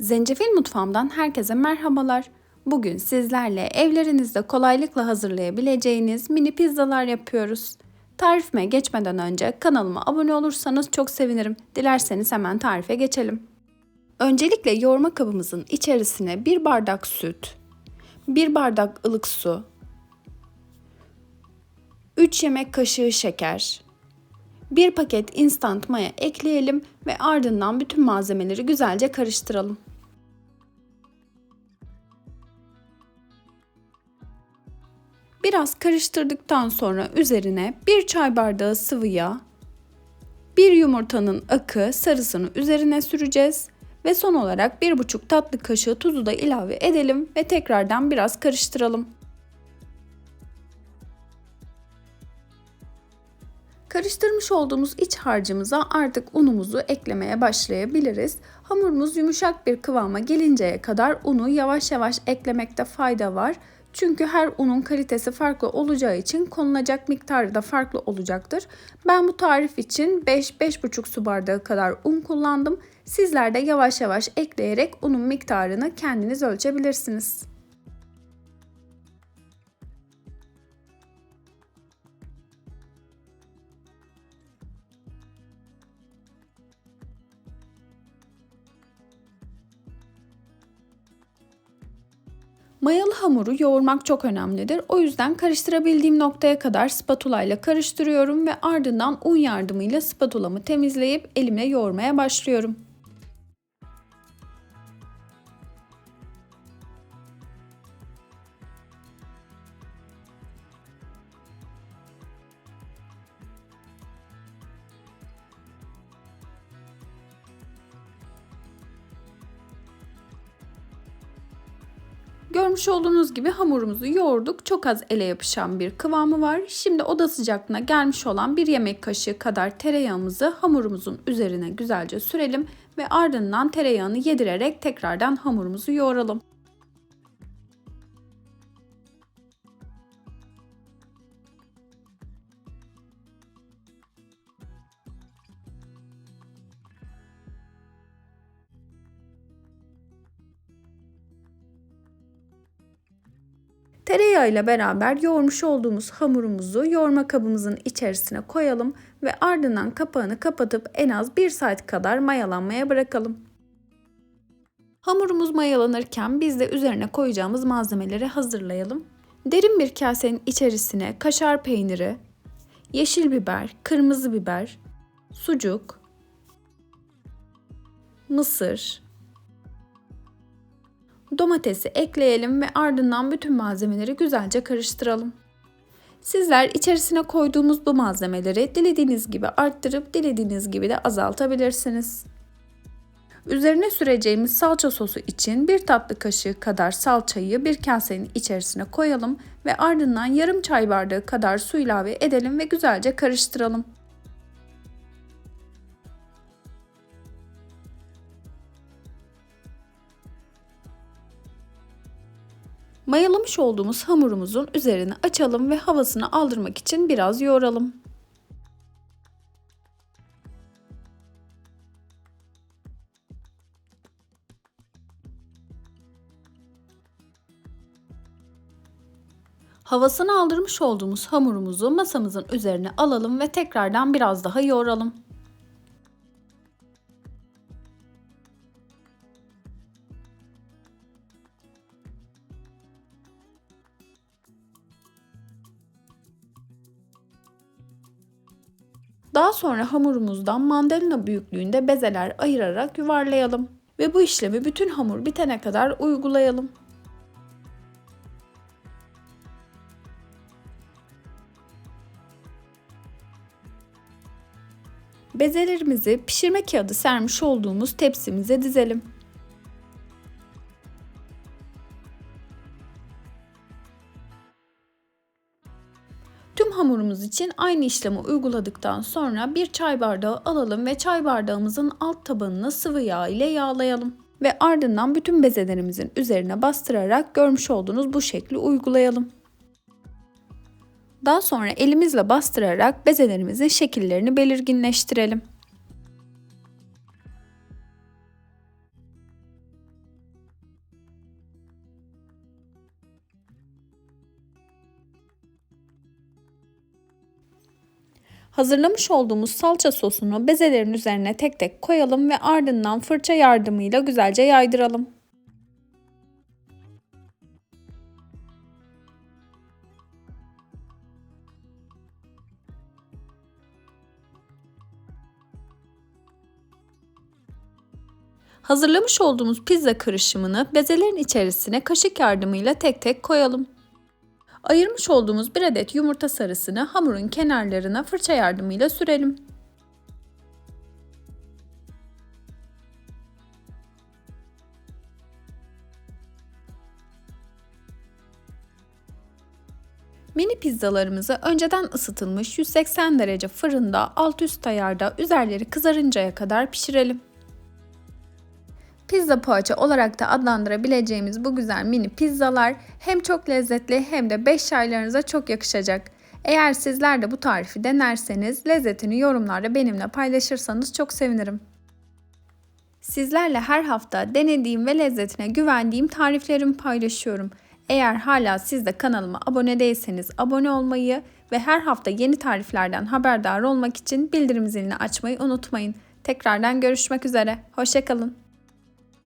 Zencefil mutfağımdan herkese merhabalar. Bugün sizlerle evlerinizde kolaylıkla hazırlayabileceğiniz mini pizzalar yapıyoruz. Tarifime geçmeden önce kanalıma abone olursanız çok sevinirim. Dilerseniz hemen tarife geçelim. Öncelikle yoğurma kabımızın içerisine 1 bardak süt, 1 bardak ılık su, 3 yemek kaşığı şeker, 1 paket instant maya ekleyelim ve ardından bütün malzemeleri güzelce karıştıralım. Biraz karıştırdıktan sonra üzerine 1 çay bardağı sıvı yağ, 1 yumurtanın akı sarısını üzerine süreceğiz ve son olarak 1,5 tatlı kaşığı tuzu da ilave edelim ve tekrardan biraz karıştıralım. Karıştırmış olduğumuz iç harcımıza artık unumuzu eklemeye başlayabiliriz. Hamurumuz yumuşak bir kıvama gelinceye kadar unu yavaş yavaş eklemekte fayda var. Çünkü her unun kalitesi farklı olacağı için konulacak miktarı da farklı olacaktır. Ben bu tarif için 5-5,5 su bardağı kadar un kullandım. Sizler de yavaş yavaş ekleyerek unun miktarını kendiniz ölçebilirsiniz. Mayalı hamuru yoğurmak çok önemlidir. O yüzden karıştırabildiğim noktaya kadar spatula ile karıştırıyorum ve ardından un yardımıyla spatulamı temizleyip elimle yoğurmaya başlıyorum. Görmüş olduğunuz gibi hamurumuzu yoğurduk. Çok az ele yapışan bir kıvamı var. Şimdi oda sıcaklığına gelmiş olan bir yemek kaşığı kadar tereyağımızı hamurumuzun üzerine güzelce sürelim ve ardından tereyağını yedirerek tekrardan hamurumuzu yoğuralım. Tereyağı ile beraber yoğurmuş olduğumuz hamurumuzu yoğurma kabımızın içerisine koyalım ve ardından kapağını kapatıp en az 1 saat kadar mayalanmaya bırakalım. Hamurumuz mayalanırken biz de üzerine koyacağımız malzemeleri hazırlayalım. Derin bir kasenin içerisine kaşar peyniri, yeşil biber, kırmızı biber, sucuk, mısır, Domatesi ekleyelim ve ardından bütün malzemeleri güzelce karıştıralım. Sizler içerisine koyduğumuz bu malzemeleri dilediğiniz gibi arttırıp dilediğiniz gibi de azaltabilirsiniz. Üzerine süreceğimiz salça sosu için bir tatlı kaşığı kadar salçayı bir kasenin içerisine koyalım ve ardından yarım çay bardağı kadar su ilave edelim ve güzelce karıştıralım. Mayalamış olduğumuz hamurumuzun üzerine açalım ve havasını aldırmak için biraz yoğuralım. Havasını aldırmış olduğumuz hamurumuzu masamızın üzerine alalım ve tekrardan biraz daha yoğuralım. Daha sonra hamurumuzdan mandalina büyüklüğünde bezeler ayırarak yuvarlayalım. Ve bu işlemi bütün hamur bitene kadar uygulayalım. Bezelerimizi pişirme kağıdı sermiş olduğumuz tepsimize dizelim. Hamurumuz için aynı işlemi uyguladıktan sonra bir çay bardağı alalım ve çay bardağımızın alt tabanını sıvı yağ ile yağlayalım. Ve ardından bütün bezelerimizin üzerine bastırarak görmüş olduğunuz bu şekli uygulayalım. Daha sonra elimizle bastırarak bezelerimizin şekillerini belirginleştirelim. Hazırlamış olduğumuz salça sosunu bezelerin üzerine tek tek koyalım ve ardından fırça yardımıyla güzelce yaydıralım. Hazırlamış olduğumuz pizza karışımını bezelerin içerisine kaşık yardımıyla tek tek koyalım. Ayırmış olduğumuz bir adet yumurta sarısını hamurun kenarlarına fırça yardımıyla sürelim. Mini pizzalarımızı önceden ısıtılmış 180 derece fırında alt üst ayarda üzerleri kızarıncaya kadar pişirelim. Pizza poğaça olarak da adlandırabileceğimiz bu güzel mini pizzalar hem çok lezzetli hem de 5 çaylarınıza çok yakışacak. Eğer sizler de bu tarifi denerseniz lezzetini yorumlarda benimle paylaşırsanız çok sevinirim. Sizlerle her hafta denediğim ve lezzetine güvendiğim tariflerimi paylaşıyorum. Eğer hala siz de kanalıma abone değilseniz abone olmayı ve her hafta yeni tariflerden haberdar olmak için bildirim zilini açmayı unutmayın. Tekrardan görüşmek üzere. Hoşçakalın.